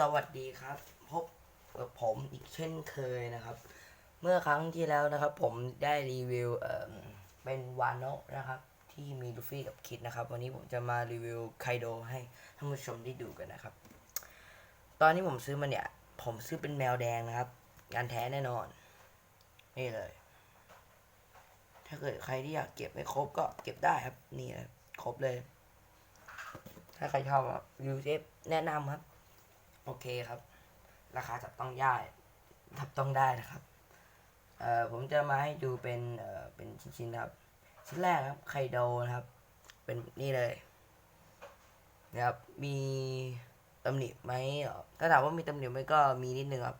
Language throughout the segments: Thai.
สวัสดีครับ พบกับผมอีกเช่นเคยนะครับ เมื่อครั้งที่แล้วนะครับ ผมได้รีวิวเเป็นวานโนะนะครับ ที่มีลูฟี่กับคิดนะครับ วันนี้ผมจะมารีวิวไคโดให้ท่านผู้ชมได้ดูกันนะครับ ตอนนี้ผมซื้อมาเนี่ย ผมซื้อเป็นแมวแดงนะครับ งานแท้แน่นอน นี่เลย ถ้าเกิดใครที่อยากเก็บไม่ครบก็เก็บได้ครับ นี่เลยครบเลย ถ้าใครชอบวิวเซฟแนะนำครับ โอเคครับ ราคาจับต้องได้จับต้องได้นะครับเอ่อผมจะมาให้ดูเป็นเอ่อเป็นชิ้นๆครับ ชิ้นแรกครับไคโดนะครับ เป็นนี่เลยนะครับมีตำหนิไหมถ้าถามว่ามีตำหนิไหมก็มีนิดนึงครับ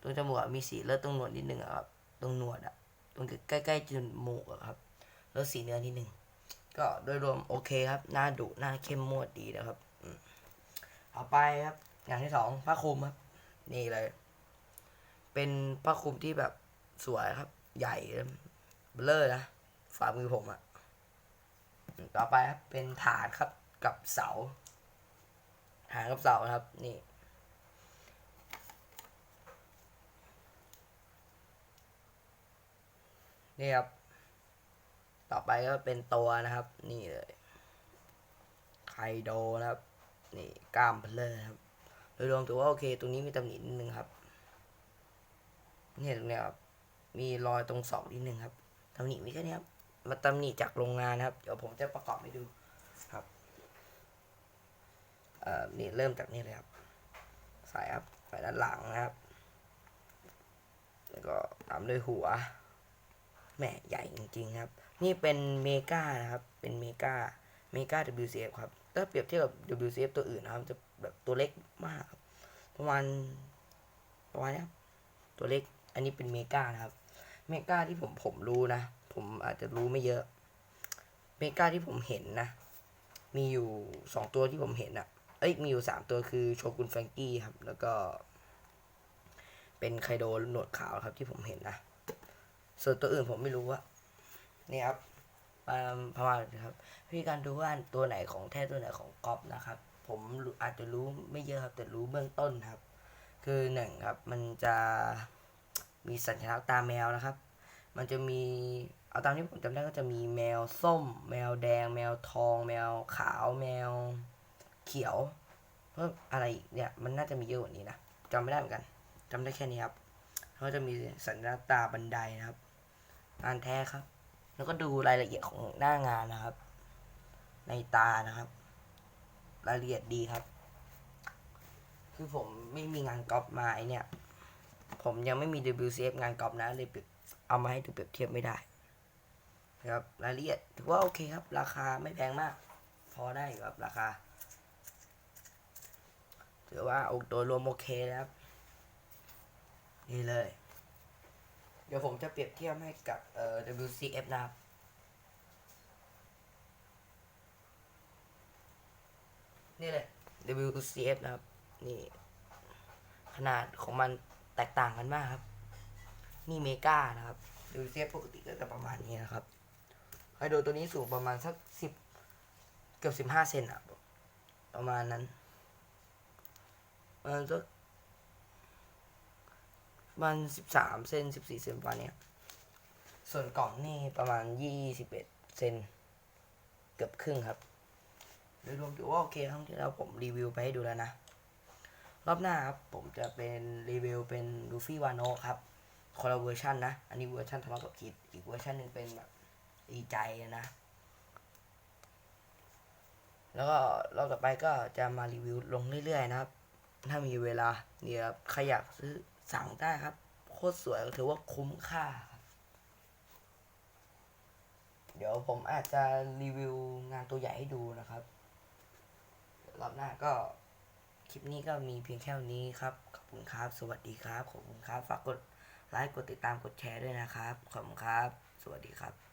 ตรงจมูกมีสีเลือดตรงหนวดนิดนึงครับ ตรงหนวดอะตรงใกล้ๆจมูกครับแล้วสีเนื้อนิดนึงก็โดยรวมโอเคครับหน้าดุหน้าเข้มมวดดีนะครับ ต่อไปครับ อย่างที่สองผ้าคลุมครับ นี่เลย เป็นผ้าคลุมที่แบบสวยครับ ใหญ่เบลอนะฝ่ามือผมอะต่อไปครับเป็นฐานครับกับเสาฐานกับเสาครับ นี่นี่ครับ ต่อไปก็เป็นตัวนะครับ นี่เลย ไคโดนะครับ นี่กล้ามเบลเลอร์ครับโดยรวมถือว่าโอเคตรงนี้มีตำหนินิดนึงครับเนี่ยตรงเนี้ยครับมีรอยตรงศอกนิดนึงครับตำหนิมีแค่นี้ครับมาตำหนิจากโรงงานนะครับ เดี๋ยวผมจะประกอบให้ดูครับเอ่อนี่เริ่มจากนี่เลยครับสายครับสายด้านหลังนะครับ แล้วก็ตามด้วยหัวแหม่ใหญ่จริงๆครับ นี่เป็นเมกานะครับ เป็นเมกาเมกา WCF ครับ ถ้าเปรียบเทียบกับ WCF ตัวอื่นนะครับ จะแบบตัวเล็กมากประมาณประมาณนี้ตัวเล็ก อันนี้เป็นเมกานะครับ เมกาที่ผมผมรู้นะ ผมอาจจะรู้ไม่เยอะ เมกาที่ผมเห็นนะ มีอยู่สองตัวที่ผมเห็นอะเอ้ย มีอยู่สามตัวคือโชกุนแฟงกี้ครับ แล้วก็ เป็นไคโดหนวดขาวครับที่ผมเห็นนะ ส่วนตัวอื่นผมไม่รู้ว่านี่ครับ ประมาณนี้ครับวิธีการดูว่าตัวไหนของแท้ตัวไหนของก๊อปนะครับ ผมอาจจะรู้ไม่เยอะครับแต่รู้เบื้องต้นครับ คือหนึ่งครับมันจะมีสัญลักษณ์ตาแมวนะครับ มันจะมีเอาตามที่ผมจำได้ก็จะมีแมวส้ม แมวแดง แมวทอง แมวขาว แมวเขียวเพิ่มอะไรอีกเนี่ยมันน่าจะมีเยอะกว่านี้นะจำไม่ได้เหมือนกันจำได้แค่นี้ครับเขาจะมีสัญลักษณ์ตาบันไดนะครับงานแท้ครับ แล้วก็ดูรายละเอียดของหน้างานนะครับ ในตานะครับ รายละเอียดดีครับ คือผมไม่มีงานก๊อปมาไอเนี่ย ผมยังไม่มี WCF งานก๊อปนะเลยเอามาให้ดูเปรียบเทียบไม่ได้นะครับรายละเอียดถือว่าโอเคครับ ราคาไม่แพงมาก พอได้ครับราคาถือว่าโดยรวมโอเคแล้วครับ นี่เลย เดี๋ยวผมจะเปรียบเทียบให้กับเอ่อ WCF นะครับ นี่เลย WCF นะครับ นี่ ขนาดของมันแตกต่างกันมากครับ นี่เมกานะครับ WCF ปกติก็จะประมาณนี้นะครับไฮโดรตัวนี้สูงประมาณสักสิบเกือบสิบห้าเซนอะประมาณนั้นประมาณสัก มันสิบสามเซนสิบสี่เซนประมาณเนี้ยส่วนกล่องนี่ประมาณยี่สิบเอ็ดเซนเกือบครึ่งครับ โดยรวมถือว่าโอเคทั้งที่แล้วผมรีวิวไปให้ดูแล้วนะ รอบหน้าครับ ผมจะเป็นรีวิวเป็นลูฟี่วานโนครับคนลเวอร์ชันนะ อันนี้เวอร์ชันทะเลาะกับคิด อีกเวอร์ชันหนึ่งเป็นแบบดีใจนะ แล้วก็รอบต่อไปก็จะมารีวิวลงเรื่อยๆนะครับ ถ้ามีเวลาเนี่ยครับใครอยากซื้อ สั่งได้ครับ โคตรสวยถือว่าคุ้มค่าครับ เดี๋ยวผมอาจจะรีวิวงานตัวใหญ่ให้ดูนะครับ รอบหน้าก็คลิปนี้ก็มีเพียงแค่นี้ครับ ขอบคุณครับ สวัสดีครับ ขอบคุณครับ ฝากกดไลค์ กดติดตาม กดแชร์ด้วยนะครับ ขอบคุณครับ สวัสดีครับ